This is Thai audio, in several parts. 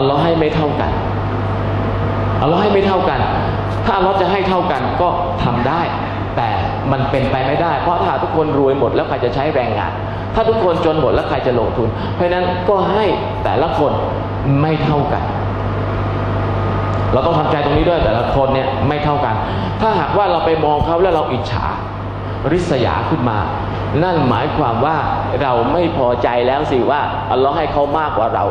อัลลอฮ์ให้ไม่เท่ากันอัลลอฮ์ให้ไม่เท่ากัน ถ้าอัลลอฮ์จะให้เท่ากันก็ทำได้ แต่มันเป็นไปไม่ได้ เพราะถ้าทุกคนรวยหมดแล้วใครจะใช้แรงงาน ถ้าทุกคนจนหมดแล้วใครจะลงทุน เพราะฉะนั้นก็ให้แต่ละคนไม่เท่ากันเราต้องทำใจตรงนี้ด้วยแต่ละคนเนี่ยไม่เท่ากัน ถ้าหากว่าเราไปมองเขาแล้วเราอิจฉา ริษยาขึ้นมา นั่นหมายความว่าเราไม่พอใจแล้วสิว่าอัลลอฮ์ให้เขามากกว่าเรา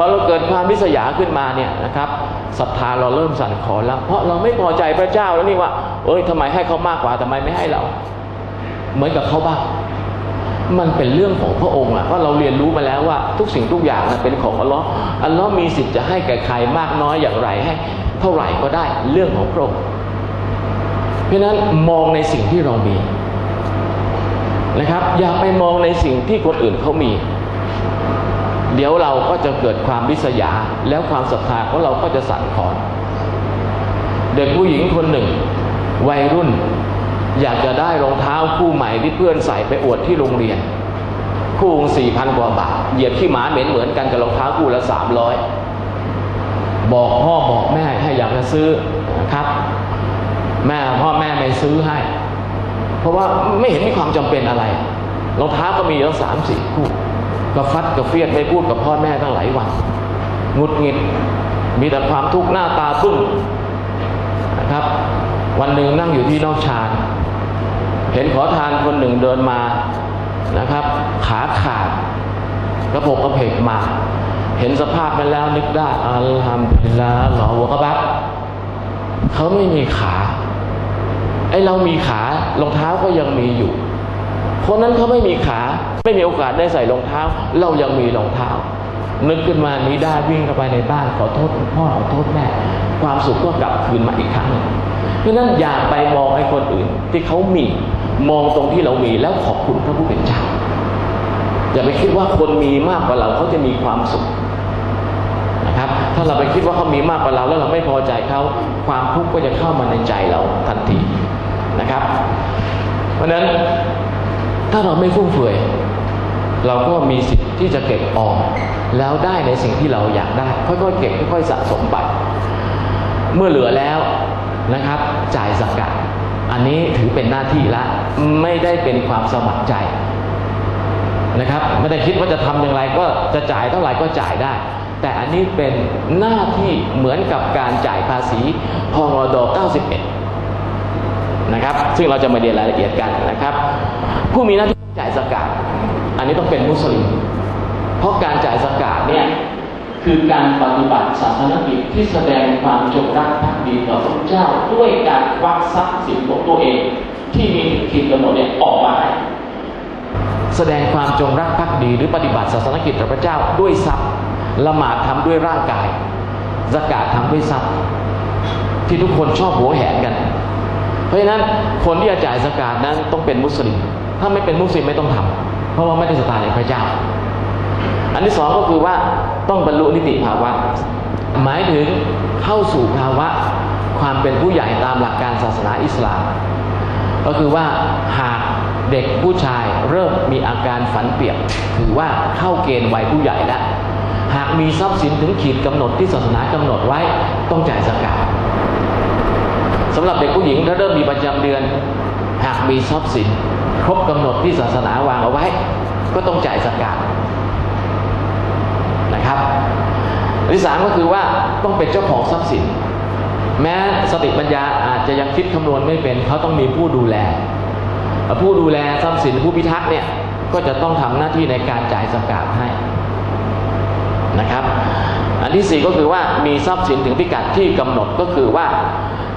พอเราเกิดความริษยาขึ้นมาเนี่ยนะครับศรัทธาเราเริ่มสั่นคลอนแล้ว เพราะเราไม่พอใจพระเจ้าแล้วนี่ว่า เอ้ยทำไมให้เขามากกว่าทำไมไม่ให้เรา เหมือนกับเขาบ้างมันเป็นเรื่องของพระองค์อะว่าเราเรียนรู้มาแล้วว่าทุกสิ่งทุกอย่างเป็นของอัลลอฮ์อัลลอฮ์มีสิทธิ์จะให้แก่ใครมากน้อยอย่างไรให้ เท่าไหร่ก็ได้เรื่องของพระองค์เพราะนั้นมองในสิ่งที่เรามีนะครับ อย่าไปมองในสิ่งที่คนอื่นเขามี เดี๋ยวเราก็จะเกิดความริษยา แล้วความศรัทธาของเราก็จะสั่นคลอนเด็กผู้หญิงคนหนึ่ง วัยรุ่น อยากจะได้รองเท้าคู่ใหม่ที่เพื่อนใส่ไปอวดที่โรงเรียน คู่สี่พันกว่าบาทเหยียบขี้หมาเหม็นเหมือนกันกับรองเท้าคู่ละสามร้อยบอกพ่อบอกแม่ให้อยากจะซื้อนะครับ แม่พ่อแม่ไม่ซื้อให้ เพราะว่าไม่เห็นมีความจำเป็นอะไรรองเท้าก็มีตั้งสามสี่คู่ ก็ฟัดก็เฟียดไม่พูดกับพ่อแม่ตั้งหลายวันงุดหงิดมีแต่ความทุกข์หน้าตาบึ้งนะครับ วันหนึ่งนั่งอยู่ที่นอกชานเห็นขอทานคนหนึ่งเดินมานะครับ ขาขาดกระโปกกระเพกมา เห็นสภาพมันแล้วนึกได้อัลฮัมดุลิลลาห์หลอหัวกระบักเขาไม่มีขาไอเรามีขารองเท้าก็ยังมีอยู่ คนนั้นเขาไม่มีขา ไม่มีโอกาสได้ใส่รองเท้า เรายังมีรองเท้า นึกขึ้นมานี้ได้วิ่งเข้าไปในบ้านขอโทษพ่อขอโทษแม่ ความสุขก็กลับคืนมาอีกครั้งนึ่งเพราะนั้นอย่าไปมองไอ้คนอื่น ที่เขามีมองตรงที่เรามีแล้วขอบคุณพระผู้เป็นเจ้าอย่าไปคิดว่าคนมีมากกว่าเราเขาจะมีความสุขนะครับ ถ้าเราไปคิดว่าเขามีมากกว่าเราแล้วเราไม่พอใจเขาความทุกข์ก็จะเข้ามาในใจเราทันทีนะครับ เพราะฉะนั้น ถ้าเราไม่ฟุ่มเฟือยเราก็มีสิทธิ์ที่จะเก็บออมแล้วได้ในสิ่งที่เราอยากได้ ค่อยๆเก็บค่อยๆสะสมไปเมื่อเหลือแล้วนะครับ จ่ายสกัดอันนี้ถือเป็นหน้าที่ละไม่ได้เป็นความสมัครใจนะครับ ไม่ได้คิดว่าจะทำอย่างไรก็จะจ่ายเท่าไหร่ก็จ่ายได้ แต่อันนี้เป็นหน้าที่เหมือนกับการจ่ายภาษีพรด91 นะครับ ซึ่งเราจะมาเรียนรายละเอียดกันนะครับ ผู้มีหน้าที่จ่ายสกัดอันนี้ต้องเป็นมุสลิม เพราะการจ่ายสกาดเนี่ยคือการปฏิบัติศาสนกิจที่แสดงความจงรักภักดีต่อพระเจ้าด้วยการควักทรัพย์สินของตัวเอง ที่มีขีดกำหนดเนี่ยออกมาแสดงความจงรักภักดีหรือปฏิบัติศาสนกิจต่อพระเจ้าด้วยทรัพย์ละหมาดทำด้วยร่างกายสกาดทำด้วยทรัพย์ ที่ทุกคนชอบหัวแหนกัน เพราะฉะนั้นคนที่จะจ่ายสกาดนั้นต้องเป็นมุสลิม ถ้าไม่เป็นมุสลิมไม่ต้องทำเพราะว่าไม่ได้ศรัทธาในพระเจ้า อันที่สองก็คือว่าต้องบรรลุนิติภาวะ หมายถึงเข้าสู่ภาวะความเป็นผู้ใหญ่ตามหลักการศาสนาอิสลาม ก็คือว่าหากเด็กผู้ชายเริ่มมีอาการฝันเปียก ถือว่าเข้าเกณฑ์วัยผู้ใหญ่แล้ว หากมีทรัพย์สินถึงขีดกำหนดที่ศาสนากำหนดไว้ต้องจ่ายสกาด สำหรับเด็กผู้หญิงถ้าเริ่มมีประจำเดือน หากมีทรัพย์สิน ครบกำหนดที่ศาสนาวางเอาไว้ ก็ต้องจ่ายสกาดนะครับอันที่สามก็คือว่าต้องเป็นเจ้าของทรัพย์สิน แม้สติปัญญาอาจจะยังคิดคำนวณไม่เป็นเขาต้องมีผู้ดูแล ผู้ดูแลทรัพย์สินผู้พิทักษ์เนี่ยก็จะต้องทำหน้าที่ในการจ่ายสกาดให้นะครับ อันที่สี่ก็คือว่ามีทรัพย์สินถึงพิกัดที่กำหนดก็คือว่า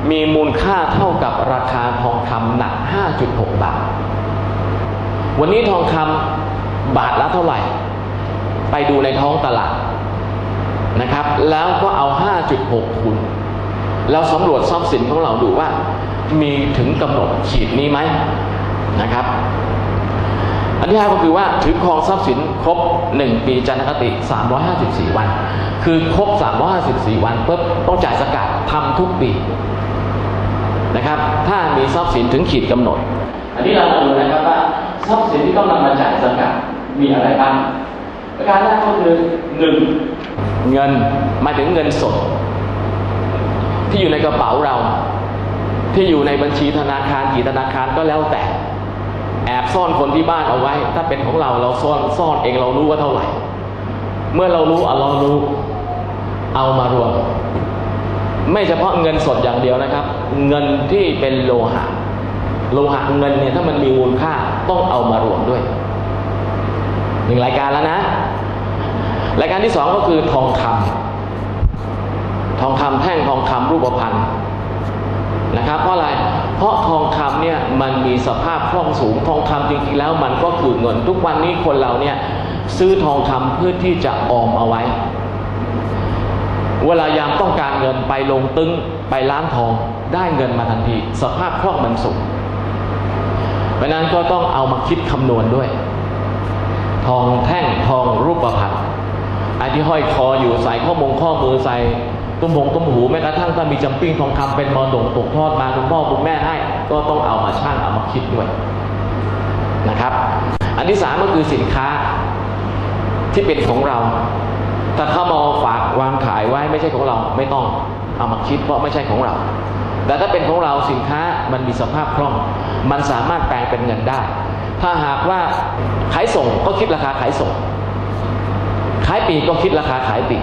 มีมูลค่าเท่ากับราคาทองคำหนัก 5.6 บาท วันนี้ทองคำบาทละเท่าไหร่ ไปดูในท้องตลาดนะครับ แล้วก็เอา 5.6 คูณแล้วสำรวจทรัพย์สินของเราดูว่า มีถึงกำหนดขีดนี้ไหมนะครับ อันที่ห้าก็คือว่าถือครองทรัพย์สินครบ 1 ปีจันทคติ 354 วัน คือครบ 354 วันปุ๊บต้องจ่ายสกัดทำทุกปี นะครับ ถ้ามีทรัพย์สินถึงขีดกำหนด อันนี้เรามาดูนะครับว่าทรัพย์สินที่ต้องนำมาจ่ายสกัดมีอะไรบ้างประการแรกก็คือหนึ่งเงินมาถึงเงินสด ที่อยู่ในกระเป๋าเรา ที่อยู่ในบัญชีธนาคารกี่ธนาคารก็แล้วแต่ แอบซ่อนคนที่บ้านเอาไว้ ถ้าเป็นของเราเราซ่อนซ่อนเองเรารู้ว่าเท่าไหร่ เมื่อเรารู้อะเรารู้ เอามารวม ไม่เฉพาะเงินสดอย่างเดียวนะครับ เงินที่เป็นโลหะ โลหะเงินเนี่ยถ้ามันมีมูลค่าต้องเอามารวมด้วยหนึ่งรายการแล้วนะ รายการที่สองก็คือทองคำทองคำแท่งทองคำรูปพรรณนะครับ เพราะอะไรเพราะทองคำเนี่ยมันมีสภาพคล่องสูงทองคำจริงๆแล้วมันก็คือเงินทุกวันนี้คนเราเนี่ยซื้อทองคำเพื่อที่จะออมเอาไว้ เวลายามต้องการเงินไปลงตึ้งไปล้างทองได้เงินมาทันที สภาพคล่องมันสูงเพราะฉะนั้นก็ต้องเอามาคิดคำนวณด้วย ทองแท่งทองรูปพรรณไอ้ที่ห้อยคออยู่ใส่ข้อมงข้อมือใส่ตุ้มหงตุ้มหูแม้กระทั่งถ้ามีจำปิ้งทองคำเป็นมรดกตกทอดมาคุณพ่อคุณแม่ให้ ก็ต้องเอามาช่างเอามาคิดด้วยนะครับ อันที่สามก็คือสินค้าที่เป็นของเรา ถ้าเขามาฝากวางขายไว้ไม่ใช่ของเราไม่ต้องเอามาคิดเพราะไม่ใช่ของเรา แต่ถ้าเป็นของเราสินค้ามันมีสภาพคล่อง มันสามารถแปลงเป็นเงินได้ ถ้าหากว่าขายส่งก็คิดราคาขายส่ง ขายปีก็คิดราคาขายปี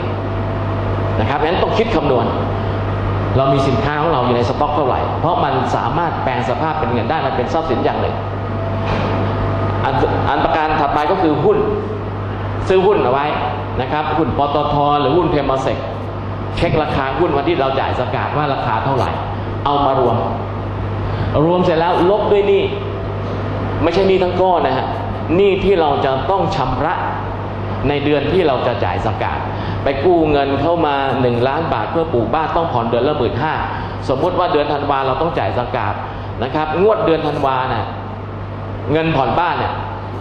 นะครับงั้นต้องคิดคำนวณ เรามีสินค้าของเราอยู่ในสต็อกเท่าไหร่ เพราะมันสามารถแปลงสภาพเป็นเงินได้มันเป็นทรัพย์สินอย่างหนึ่งอันอันประการถัดไปก็คือหุ้น ซื้อหุ้นเอาไว้ นะครับหุ้นปตทหรือหุ้นเทมเซกเช็คราคาหุ้นวันที่เราจ่ายสกาดว่าราคาเท่าไหร่ เอามารวม รวมเสร็จแล้วลบด้วยหนี้ไม่ใช่หนี้ทั้งก้อนนะฮะหนี้ที่เราจะต้องชำระในเดือนที่เราจะจ่ายสกาดไปกู้เงินเข้ามาหนึ่งล้านบาทเพื่อปลูกบ้านต้องผ่อนเดือนละหมื่นห้าสมมติว่าเดือนธันวาเราต้องจ่ายสกาดนะครับ งวดเดือนธันวาน่ะเงินผ่อนบ้านเนี่ย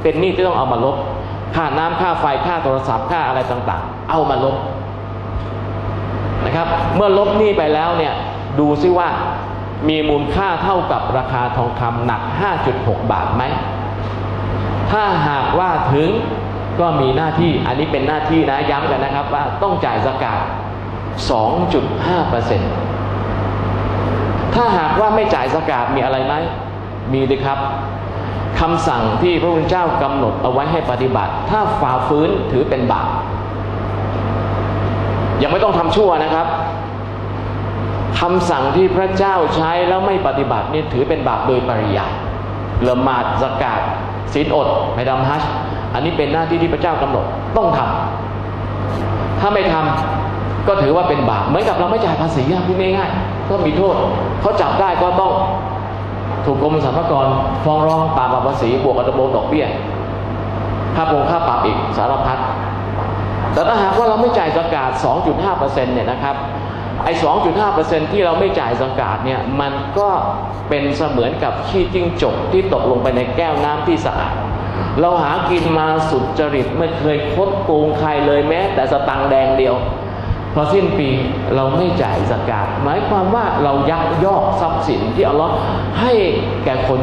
เป็นหนี้ที่ต้องเอามาลบ ค่าน้ำค่าไฟค่าโทรศัพท์ค่าอะไรต่างๆ เอามาลบนะครับ เมื่อลบหนี้ไปแล้วเนี่ยดูซิว่ามีมูลค่าเท่ากับราคาทองคำหนัก 5.6 บาทไหม ถ้าหากว่าถึงก็มีหน้าที่อันนี้เป็นหน้าที่นะย้ำกันนะครับว่าต้องจ่ายสกาด2.5%ถ้าหากว่าไม่จ่ายสกาดมีอะไรไหม มีเลยครับ คำสั่งที่พระพุทธเจ้ากำหนดเอาไว้ให้ปฏิบัติ ถ้าฝ่าฝืนถือเป็นบาปยังไม่ต้องทำชั่วนะครับคำสั่งที่พระเจ้าใช้แล้วไม่ปฏิบัตินี่ถือเป็นบาปโดยปริยายละหมาดสกาดศีลอดไปทำฮัจญ์อันนี้เป็นหน้าที่ที่พระเจ้ากำหนดต้องทำถ้าไม่ทำก็ถือว่าเป็นบาปเหมือนกับเราไม่จ่ายภาษีอะพูดง่ายๆก็มีโทษเขาจับได้ก็ต้อง ถูกกรมสรรพากรฟ้องร้องปราบภาษีบวกกับดำรงดอกเบี้ยค่าปรงค่าปรับอีกสารพัดแต่ถ้าหากว่าเราไม่จ่ายสกาด 2.5%เนี่ยนะครับ ไอ้ 2.5%ที่เราไม่จ่ายสกาดเนี่ย มันก็เป็นเสมือนกับขี้จิ้งจกที่ตกลงไปในแก้วน้ำที่สะอาด เราหากินมาสุดจริตไม่เคยคดโกงใครเลยแม้แต่สตังแดงเดียว อสิ้นปีเราไม่จ่ายสกาดหมายความว่าเรายักยอกทรัพย์สินที่อัลลอฮ์ให้แก่คน